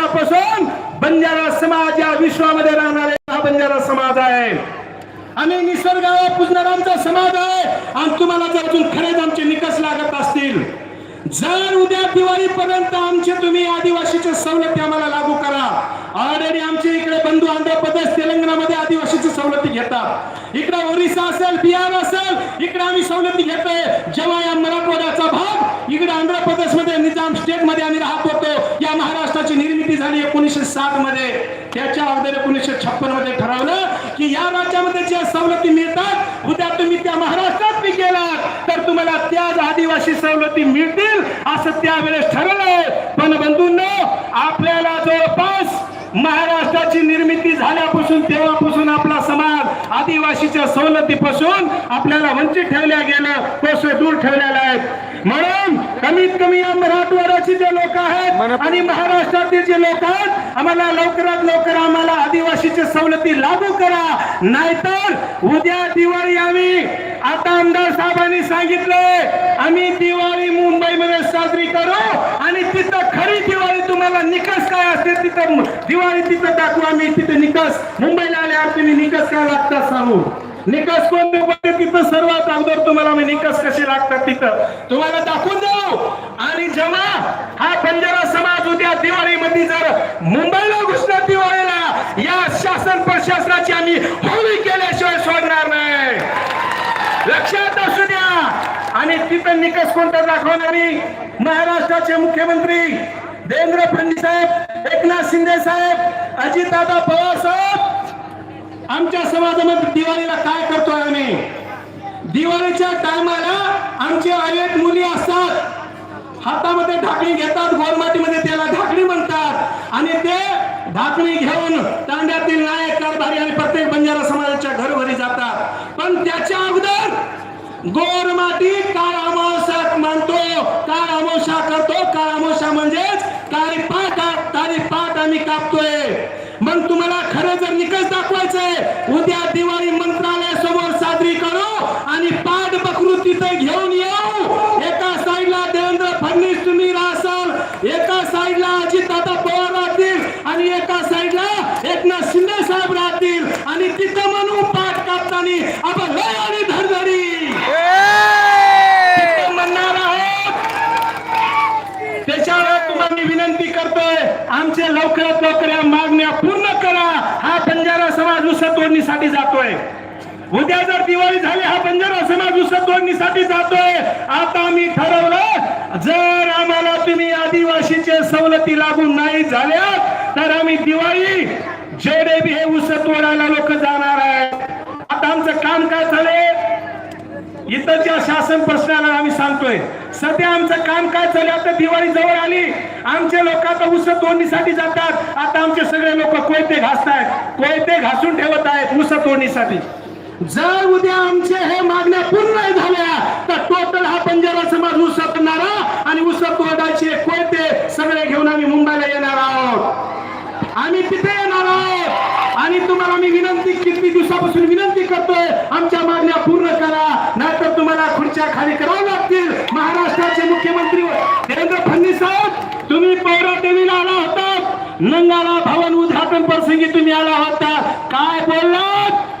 पासून बंजारा समाज या विश्वामध्ये राहणारे हा बंजारा समाज आहे. आम्ही निसर्गाला पुजणाऱ्यांचा समाज आहे. आणि तुम्हाला जर अजून खरेच आमचे निकष लागत असतील जर उद्या दिवाळीपर्यंत आमचे तुम्ही आदिवासीच्या सवलती आम्हाला लागू करा. ऑलरेडी आमचे इकडे बंधू आंध्र प्रदेश तेलंगणामध्ये आदिवासीची सवलती घेतात. इकडे ओरिसा असेल बिहार असेल इकडे आम्ही सवलती घेतोय. जेव्हा या मराठवाड्याचा भाग इकडे आंध्र प्रदेशमध्ये निजाम स्टेटमध्ये आम्ही राहतो महाराष्ट्राची झाली एकोणीसशे सात मध्ये त्याच्या अगोदर एकोणीसशे छप्पनमध्ये ठरवलं की या राज्यामध्ये ज्या सवलती मिळतात उद्या तुम्ही त्या महाराष्ट्रात बी गेलात. तर तुम्हाला त्याच आदिवासी सवलती मिळतील असं त्यावेळेस ठरवलंय. पण बंधूंनो आपल्याला जवळपास महाराष्ट्राची निर्मिती झाल्यापासून तेव्हापासून आदिवासीच्या सवलतीपासून आपल्याला वंचित ठेवल्या गेलं कोसवे दूर ठेवलेला आहे म्हणून कमीत कमी या मराठवाड्याचे जे लोक आहेत आणि महाराष्ट्रातील जे लोक आहेत आम्हाला लवकरात लवकर आम्हाला आदिवासीच्या सवलती लागू करा. नाहीतर उद्या दिवाळी आम्ही आता आमदार साहेबांनी सांगितलंय आम्ही दिवाळी मुंबईमध्ये साजरी करू आणि तिथं खरी दिवाळी कोणाला निकष काय असते तिथं दिवाळी तिथं दाखवू आम्ही तिथे निकष. मुंबईला आल्यावर तुम्ही निकष काय लागतात सांगू? निकष कोणते कोणते तिथं? सर्वात अगोदर तुम्हाला मी निकष कसे लागतात तिथं? तुम्हाला दाखवून देऊ. आणि जेव्हा हा बंजारा समाज उद्या दिवाळीमध्ये जर मुंबईला घुसणार दिवाळीला या शासन प्रशासनाची आम्ही होळी केल्याशिवाय सोडणार नाही. लक्षात असू द्या. आणि तिथं निकष कोणता दाखवणारी? महाराष्ट्राचे मुख्यमंत्री देवेंद्र फडणवीस साहेब एकनाथ शिंदे साहेब अजितदादा पवार साहेब आमच्या समाजामध्ये दिवाळीला काय करतोय आम्ही? दिवाळीच्या टायमाला आमचे अनेक मुली असतात. हातामध्ये ढाकणी घेतात गोरमाटीमध्ये त्याला ढाकणी म्हणतात. आणि ते ढाकणी घेऊन तांड्यातील नायक कारभारी आणि प्रत्येक बंजारा समाजाच्या घरोघरी जातात. पण त्याच्या अगोदर गोरमाती काय आम्हाला खरं जर निकष दाखवायचंय उद्या दिवाळी मंत्रालयासमोर साजरी करू आणि पाठ बकरू तिथे घेऊन येऊ. एका साईडला देवेंद्र फडणवीस तुम्ही राहसाल एका साईडला अजितदादा पवार राहतील आणि एका साईडला एकनाथ शिंदे साहेब राहतील. आणि तिथं म्हणू पाठ कापताना आपण लय आणि धरधरी तिथं म्हणणार आहोत त्याच्यावर तुम्हाला मी विनंती करतोय आमचे लवकरात लवकर या मागण्या पूर्ण करा. हा बंजारा समाज उस तोडणीसाठी जातोय. उद्या जर दिवाळी झाली हा बंजारा समाज उस तोडणीसाठी जातोय. आता आम्ही ठरवलं जर आम्हाला तुम्ही आदिवासीचे सवलती लागू नाही झाल्या तर आम्ही दिवाळी जेवढे बी हे उस तोडायला लोक जाणार आहे आता आमचं काम काय झालंय इथंच्या शासन प्रश्नाला आम्ही सांगतोय सध्या आमचं काम काय चालू आता दिवाळी जवळ आली. आमचे लोक आता ऊस तोडणीसाठी जातात. आता आमचे सगळे लोक कोयते घासतायत. कोयते घासून ठेवत आहेत ऊस तोडणीसाठी. जर उद्या आमचे हे मागण्या पूर्ण झाल्या तर टोटल हा पंजाबा समाज ऊस आणि ऊस तोडायचे कोयते सगळे घेऊन आम्ही मुंबईला येणार आहोत. आम्ही तिथे येणार आहोत. आणि तुम्हाला मी विनंती किती दिवसापासून विनंती करतोय आमच्या मागण्या पूर्ण करा. नाहीतर तुम्हाला खुर्च्या खाली कराव्या लागतील. नंगाला भवन उद्घाटन प्रसंगी तुम्ही आला होता. काय बोललात?